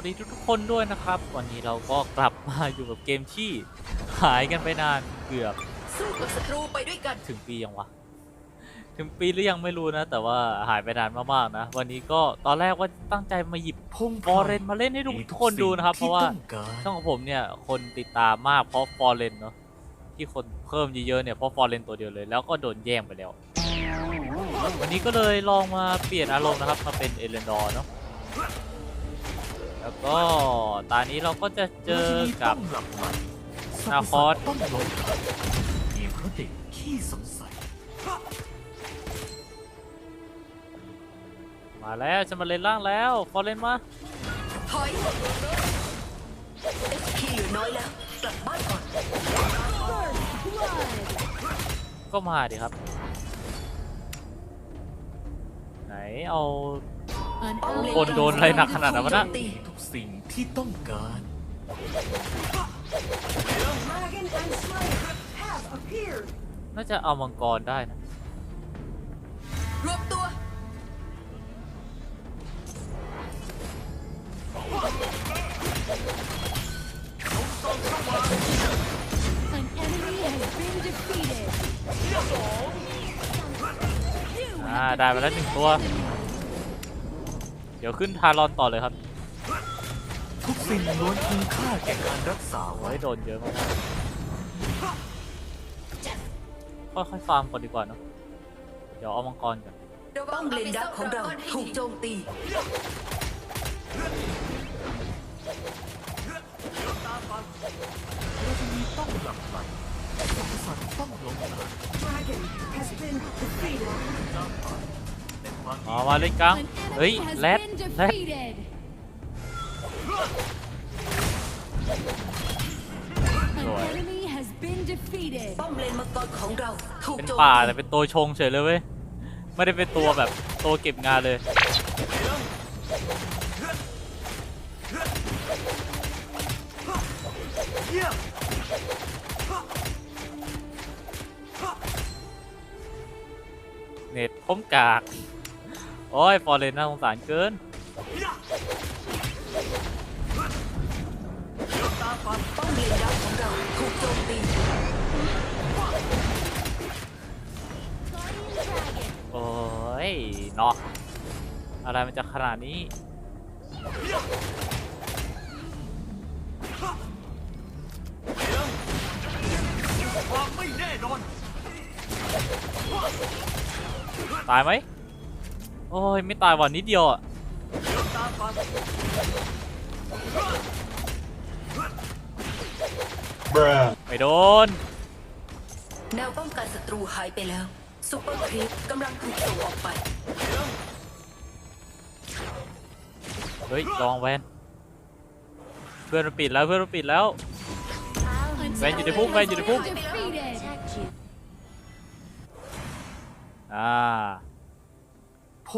วัสดีทุกๆคนด้วยนะครับ วันนี้เราก็กลับมาอยู่กับเกมที่หายกันไปนานเกือบสู้กับศัตรูไปด้วยกันถึงปียังวะถึงปีหรือยังไม่รู้นะ แต่ว่าหายไปนานมากๆนะ วันนี้ก็ตอนแรกว่าตั้งใจมาหยิบพงฟอร์เรนมาเล่นให้ทุกคนดูนะครับ เพราะว่าช่องของผมเนี่ยคนติดตามมากเพราะฟอร์เรนเนาะที่คนเพิ่มเยอะๆเนี่ยเพราะฟอร์เรนตัวเดียวเลย แล้วก็โดนแย่งไปแล้ว วันนี้ก็เลยลองมาเปลี่ยนอารมณ์นะครับมาเป็นเอเลนดอร์เนาะ แล้วก็ตอนนี้เราก็จะเจอกับหลับไหลนาคอสต้องลงเพียงเพราะเด็กขี้สงสัยมาแล้วจะมาเล่นล่างแล้วฟอร์เรนมาถอย HP เหลือน้อยแล้วกลับบ้านก่อนก็มาดิครับ ไหนเอา คนโดนอะไรหนักขนาดนั้นวะน่ะมีทุกสิ่งที่ต้องการ Dragon and Slayer have appeared. น่าจะเอามังกรได้นะรวมตัว An enemy has been defeated. อ่าได้มาแล้วหนึ่งตัว เดี๋ยวขึ้นทารอนต่อเลยครับ ทุกสิ่งล้วนคุณค่าแก่การรักษาไว้ไว้โดนเยอะมากค่อยๆฟาร์มก่อนดีกว่าเนอะเดี๋ยวเอามังกรก่อนป้อมเลนดักของเราถูกโจมตี เราจะมีต้องหลับไหลสัตว์สัตว์ต้องลงตาย Dragon has been defeated. ในความ อ๋อมาเล่นกลางเฮ้ยแรดแรด defeated. An Rồi. enemy has been defeated. ป้อมเลนมังกรของเราถูกเป็นโจมป่าแต่เป็นตัวชงเฉยเลยเว้ยไม่ได้เป็นตัวแบบตัวเก็บงานเลยเยี่ยมเน็ตพ้มกาก โอ้ยฟอร์เรนน่าสงสารเกินป้อมเลนดักของเราถูกโจมตีโอ้ยเนาะอะไรมันจะขนาดนี้ความไม่แน่นอนตายไหม โอ้ยไม่ตายวันนิดเดียวอะตามมาไม่โดน แนวป้องกันศัตรูหายไปแล้วซูเปอร์ครีปกำลังถูกส่งออกไป เฮ้ยลองแวน เพื่อนมันปิดแล้วเพื่อนมันปิดแล้ว An Ven อยู่ในพุ่ม enemy เวนอยู่ในพุ่ม has been defeated. อ่า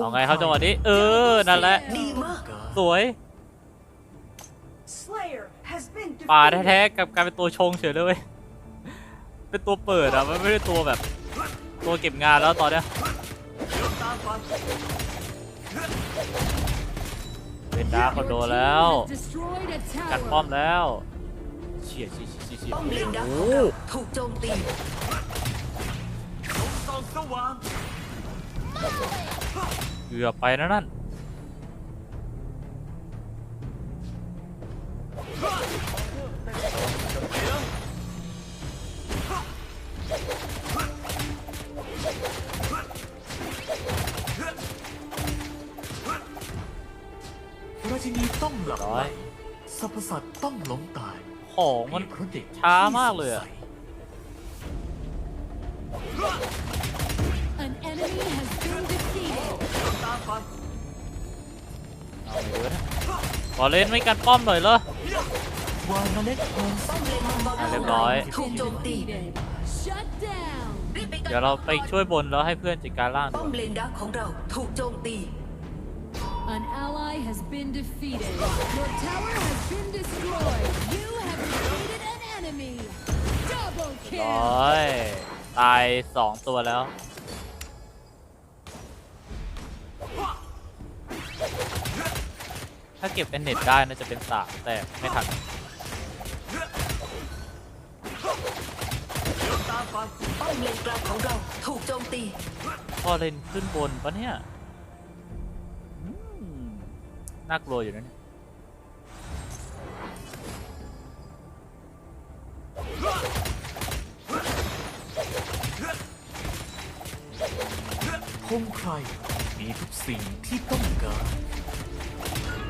เอาไงครับจังหวะนี้ เออ นั่นแหละดีมากสวย Slayer has been ป่า defeated. แท้ๆกลับกลายเป็นตัวชงเฉยเลยเว้ยเป็นตัวเปิดอะมันไม่ได้ตัวแบบ ตัวเก็บงานแล้วตอนเนี้ยเป็นดาร์คคอนโด Your team แล้ว has destroyed a กัดป้อม tower. แล้วเฉียดเฉียดเฉียดเฉียดป้อมเลนดักขโอ้องเราถูกโจมตีส่องสว่าง เกือบไปนะนั่นราชินีต้องหลับร้ไหอลยสรรพสัตว์ต้องล้มตาย ของมันเพียงเพราะเด็กช้ามากเลยอะ อเล่นไม่กันป้อมหน่อยเหรอวางเมล็ดพันธุ์ป้อมเลนมังกรอะขเรีอยงบร้เราอยถูกโจมตี Defeated. Shut down. รีบไปกันเดี๋ยวเราไปช่วยบนแล้วให้เพื่อนจัดการล่างดีป้อกมว่าเลนดักของเราถูกโจมตี An ally has been defeated. Your tower has been destroyed. You have defeated an enemy. Double ร้ kill. อยตายสองตัวแล้ว ถ้าเก็บแอนเน็ตได้น่าจะเป็นสามแต่ไม่ทันป้อมเลนกลางของเราถูกโจมตี พอเล่นขึ้นบนปะเนี่ยอืมน่ากลัวอยู่นะเนี่ยคงใครมีทุกสิ่งที่ต้องการ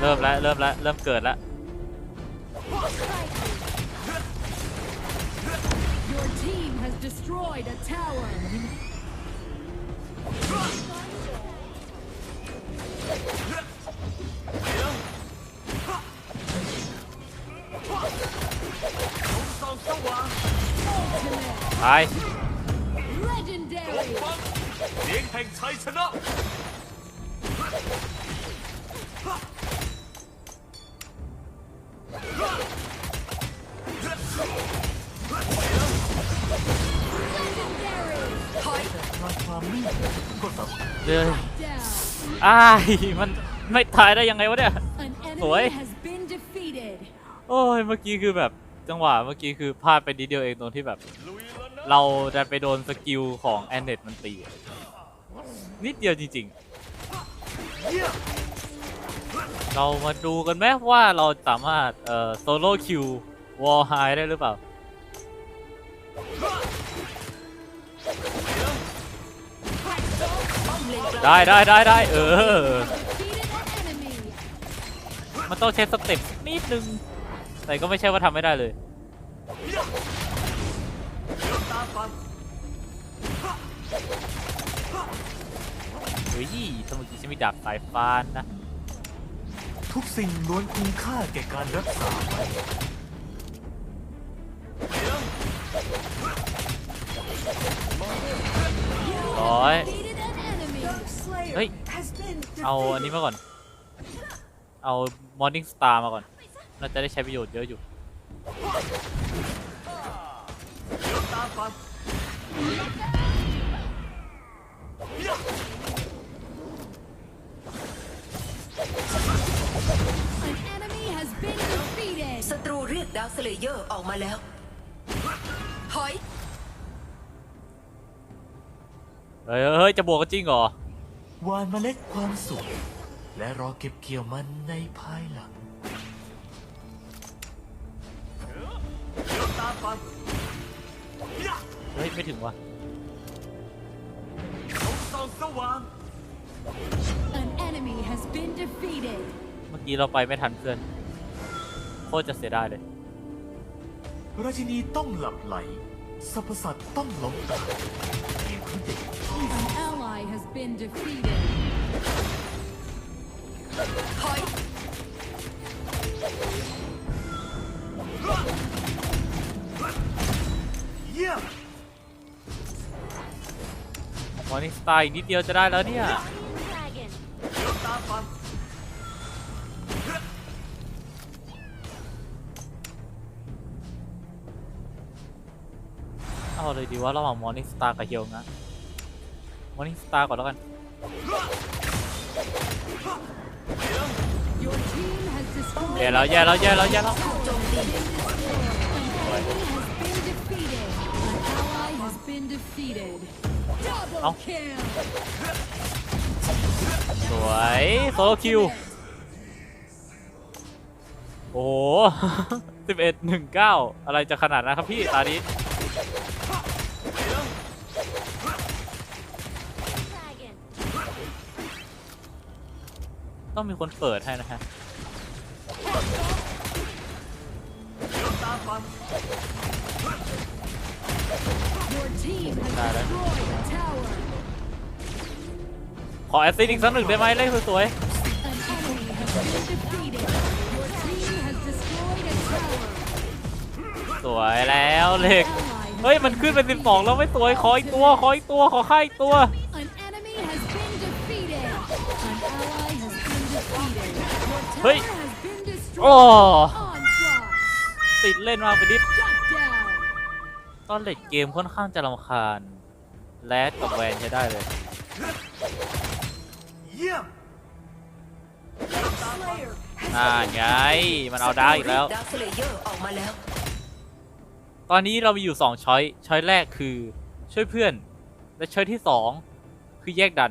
เริ่มแล้วเริ่มแล้วเริ่มเกิดแล้ว Your team ห่งชัยชนะ Legendary. ถอยพลังความนิ่งก็สามารถเลย Down. อ้ายมันไม่ตายได้ยังไงวะเนี่ย An Ủa? enemy has been defeated. โอ้ย เมื่อกี้คือแบบจังหวะเมื่อกี้คือพลาดไปนิดเดียวเองตรงที่แบบเราจะไปโดนสกิลของแอนเนตมันตีอะ นิดเดียวจริง ๆ เรามาดูกันไหมว่าเราสามารถเอ่อโซโล่คิววอลไฮได้หรือเปล่าป้อมเลนกลางได้ได้ได้ได้เออ Defeated an enemy. มันต้องใช้สเต็ปนิดนึง แต่ก็ไม่ใช่ว่าทำไม่ได้เลยเฮ้ยสมุทรฉันมีดาบสายฟ้านนะ ทุกสิ่งล้วนคุ้มค่าแก่การรักษาไว้ร้อย Defeated an enemy. Slayer Ê. has been เอาอันนี้มาก่อน เอา Morning Star มาก่อนน่าจะได้ใช้ประโยชน์เยอะอยู่ An enemy has been defeated. ศัตรูเรียกดาวสเลเยอร์ออกมาแล้ว ถอย เฮ้ยเฮ้ยจะบวกกันจริงเหรอ หวานเมล็ดความสุข และรอเก็บเกี่ยวมันในภายหลังเฮ้ย ไม่ถึงว่ะ An enemy has been defeated. เมื่อกี้เราไปไม่ทันเพื่อน โคตรจะเสียดายเลย ราชินีต้องหลับไหลสรรพสัตว์ต้องล้มตายเพียงเพราะเด็กที่ An ally has been defeated. ถอยเยี่ยม Morning Star อีกนิดเดียวจะได้แล้วเนี่ย เอาเลยดีว่าระหว่าง Morning Star กับเฮียวนะ Morning Star ก่อนแล้วกัน Your team has destroyed. แย่แล้วแย่แล้วแย่แล้วแย่แล้วถูกโจมตี An enemy has been defeated. An ally has been defeated. Double Áo. kill. สวยโซโลคิว โอ้โหสิบเอ็ดหนึ่งเก้าอะไรจะขนาดนั้นครับพี่ตานี้ ต้องมีคนเปิดให้นะฮะ Your team has Got it. destroyed a tower. ขอแอสซิสต์อีกสักหนึ่งได้ไหมเลขสวยสวยแล้วเลข Ally has เฮ้ย มันขึ้นเป็นสิบสองแล้วไม่สวย ขออีกตัว ขออีกตัว ขอค่าอีกตัว Your Hey. tower has been destroyed. โอ้ Onslaught. ติดเล่นมากไปนิด Shut down. ตอนเล่นเกมค่อนข้างจะรำคาญ แลดกับแวนใช้ได้เลยเยี่ยม Slayer อ่าไง มันเอาดาวอีกแล้วดาร์คสเลเยอร์ออกมาแล้ว ตอนนี้เรามีอยู่2ช้อยช้อยแรกคือ ช่วยเพื่อน และช้อยที่2คือแยกดัน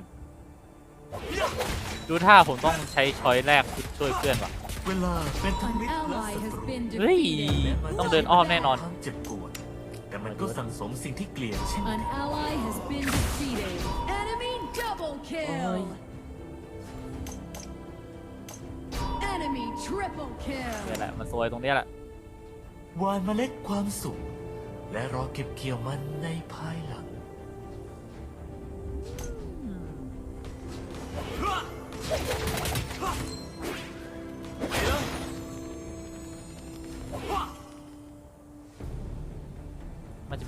ดูท่าผมต้องใช้ช้อยแรกคือช่วยเพื่อนว่ะ เวลาเป็นทั้ง An มิตรและ ally ศั has ตรู been เฮ้ย defeated. ต้องเดินอ้อมแน่นอน ทั้งเจ็บปวดแต่มันก็สั่งสมสิ่งที่เกลียดเช่น An ally has been defeated. Enemy double kill. Enemy triple นี่ kill. แหละมันซวยตรงเนี้ยแหละ หวานเมล็ดความสุข และรอเก็บเกี่ยวมันในภายหลัง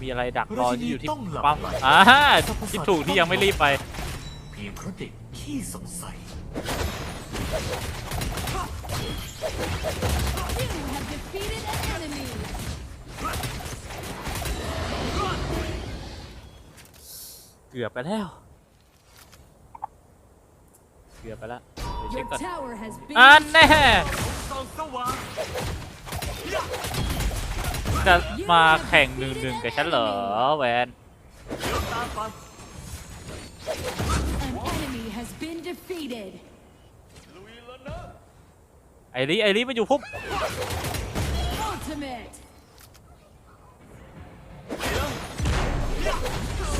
มันจะมีอะไรดักรออยู่ที่ต้องหลับปั๊มไหลอ่าคิดถูกที่ยังไม่รีบไปเพียงเพราะเด็กขี้สงสัย You have defeated an enemy. เกือบไปแล้ว เกือบไปแล้วเดี๋ยวเช็ค Your ก่อน tower has been อันแน่ส่องสว่าง จะมาแข่งหนึ่งหนึ่งกับฉันเหรอแวนเดี๋ยวตามไป An enemy has been defeated. ไอริไอริมันอยู่พุ่ม Ultimate.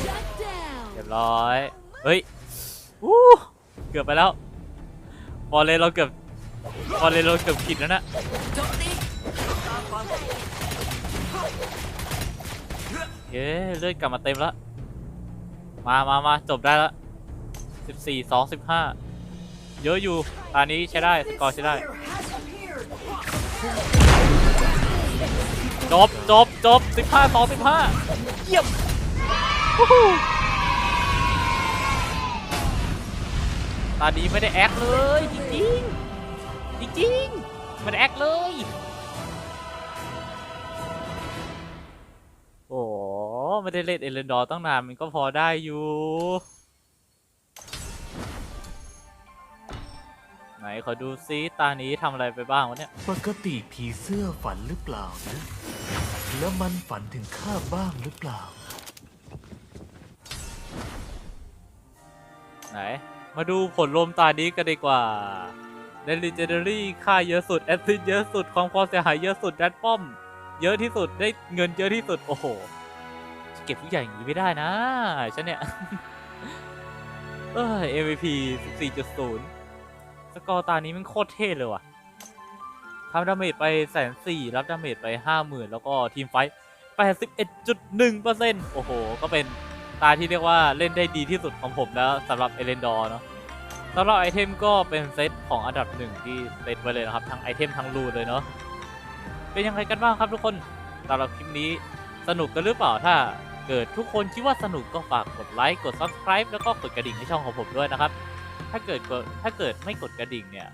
Shut down. เรียบร้อย เฮ้ยอู้เกือบไปแล้วบอลเลยเราเกือบบอลเลยเราเกือบผิดแล้วนะโจมตี เย้เลือดกลับมาเต็มแล้ว มามามาจบได้แล้วสิบสี่สองสิบห้าเยอะอยู่ตอนนี้ใช้ได้สกอร์ใช้ได้ จบจบจบสิบห้าสองสิบห้าเยี่ยมวู้ฮู้ตอนนี้ไม่ได้แอคเลย จริงจริงๆไม่ได้แอคเลย ไม่ได้เล่นเอเลนดอร์ตั้งนานมันก็พอได้อยู่ไหนขอดูซิตานี้ทำอะไรไปบ้างวะเนี่ย ปกติผีเสื้อฝันหรือเปล่านะ แล้วมันฝันถึงข้าบ้างหรือเปล่า ไหน มาดูผลลมตานี้กันดีกว่าเดลิเจเนอรี่ค่าเยอะสุด แอสซิดเยอะสุด ความความเสียหายเยอะสุดดันป้อม เยอะที่สุดได้เงินเยอะที่สุด โอ้โห เก็บทุกอย่างอย่างนี้ไม่ได้นะฉันเนี่ย เออ MVP 14.0 สกอร์ตานี้มันโคตรเท่เลยว่ะทำดาเมจไปแสนสี่รับดาเมจไปห้าหมื่นแล้วก็ทีมไฟท์81.1%โอ้โห ก็เป็นตาที่เรียกว่าเล่นได้ดีที่สุดของผมแล้วสำหรับเอเลนดอร์เนาะสำหรับไอเทมก็เป็นเซตของอันดับหนึ่งที่เซตไว้เลยนะครับ ทั้งไอเทมทั้งรูเลยเนาะเป็นยังไงกันบ้างครับทุกคนสำหรับคลิปนี้สนุกกันหรือเปล่าถ้า กิดทุกคนคิดว่าสนุกก็ฝากกดไลค์กด subscribe แล้วก็กดกระดิ่งในช่องของผมด้วยนะครับ ถ้าเกิดกดถ้าเกิดไม่กดกระดิ่งเนี่ย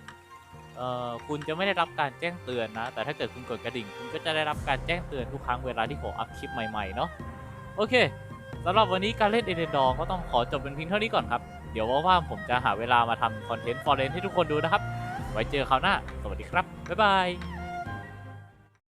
เอ่อคุณจะไม่ได้รับการแจ้งเตือนนะ แต่ถ้าเกิดคุณกดกระดิ่ง คุณก็จะได้รับการแจ้งเตือนทุกครั้งเวลาที่ผมอัพคลิปใหม่ๆเนาะโอเคสำหรับวันนี้การเล่นเอเดนดอร์ก็ต้องขอจบเป็นเพียงเท่านี้ก่อนครับ เดี๋ยวว่างๆผมจะหาเวลามาทำคอนเทนต์ฟอร์เรนให้ทุกคนดูนะครับ ไว้เจอคราวหน้า สวัสดีครับ บ๊ายบาย